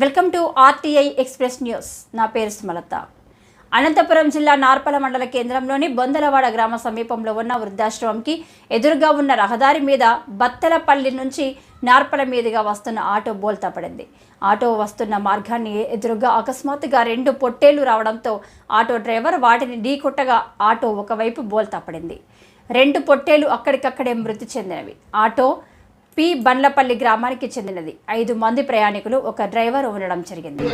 Welcome to RTI express news. నా పేరు సుమలత. అనంతపురం జిల్లా నార్పల మండల కేంద్రంలోని బొందలవాడ గ్రామ సమీపంలో ఉన్న వృద్ధాశ్రమంకి ఎదురుగా ఉన్న రహదారి మీద బత్తలపల్లి నుంచి నార్పల మీదుగా వస్తున్న ఆటో బోల్తా పడింది ఆటో వస్తున్న మార్గాన్ని ఎదురుగా అకస్మాత్తుగా రెండు పొట్టేళ్ళు రావడంతో ఆటో డ్రైవర్ వాటిని ఢీకొట్టగా ఆటో ఒకవైపు బోల్తా పడింది రెండు పొట్టేలు అక్కడికక్కడే మృతి చెందినవి. ఆటో పి బండ్లపల్లి గ్రామానికి చెందినది. ఐదు మంది ప్రయాణికులు ఒక డ్రైవర్ ఉండడం జరిగింది.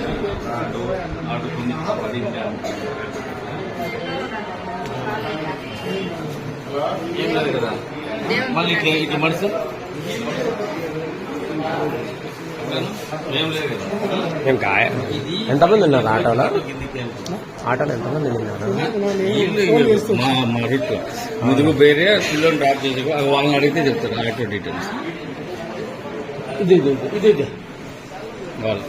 ఎంతమంది ఉన్నారు ఆటోలో. ఆటోలో ఎంతమంది ఉన్నారు? మా రూట్. ముదుగు వేరే పిల్లలు డ్రాప్ చేసి వాళ్ళని అడిగితే చెప్తారు ఆటో డీటెయిల్స్ ఇది ఇది ఇది ఇది వాళ్ళు.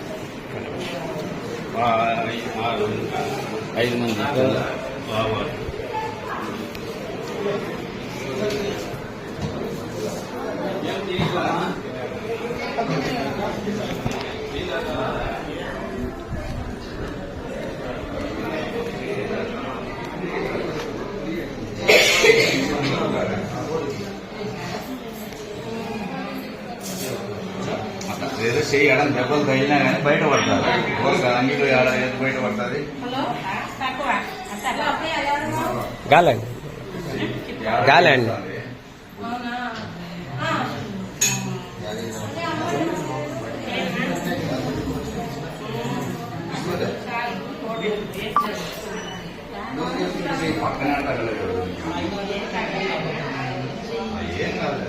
ఐదు మంది వాళ్ళు. ఏదో చెయ్యి ఎడం దెబ్బలు తగిలినా కానీ బయట పడతారు ఒక అంగిలో ఏడ ఏది బయట పడుతుంది గాలండి. గాలి అండి పక్కన ఏం కాదు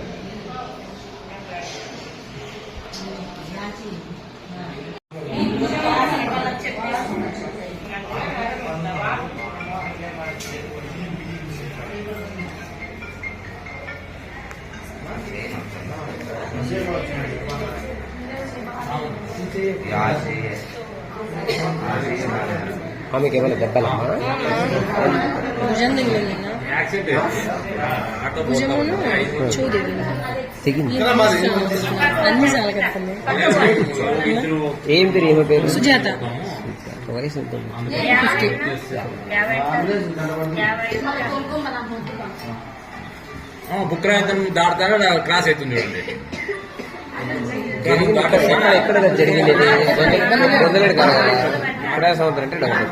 ఆమెకి ఏమైనా దెబ్బలమ్మా భుజం తగిలింది భుజమును చూ తగిలింది తెగింది అన్ని చాలా కడుతుంది ఏం పేరు ఏమో పేరు సుజాత వయసు ఎంత ఉంది? ఫిఫ్టీ బుక్రాయంతం దాడతాగా క్రాస్ అవుతుంది చూడండి. జరిగింది ఎక్కడ జరిగింది అంటే డబ్బులు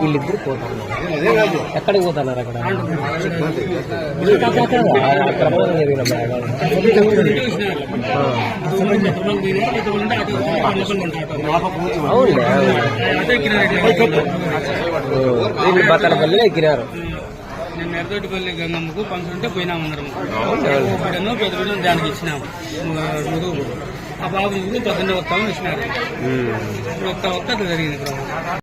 వీళ్ళిద్దరు పోతున్నారు ఎక్కడికి పోతున్నారు అక్కడ? అవునులే వీళ్ళు బత్తలపల్లిలో ఎక్కినారు నేను ఎర్రదొడ్డిపల్లి గంగమ్మకు ఫంక్షన్ ఉంటే పోయినాం అందరం. బిడ్డను పెద్ద బిడ్డను దానికి ఇచ్చినాము ముదుగు ఆ బాబు పొద్దున్నే వస్తామని ఇచ్చినారు. ఒక్క ఒక్క జరిగింది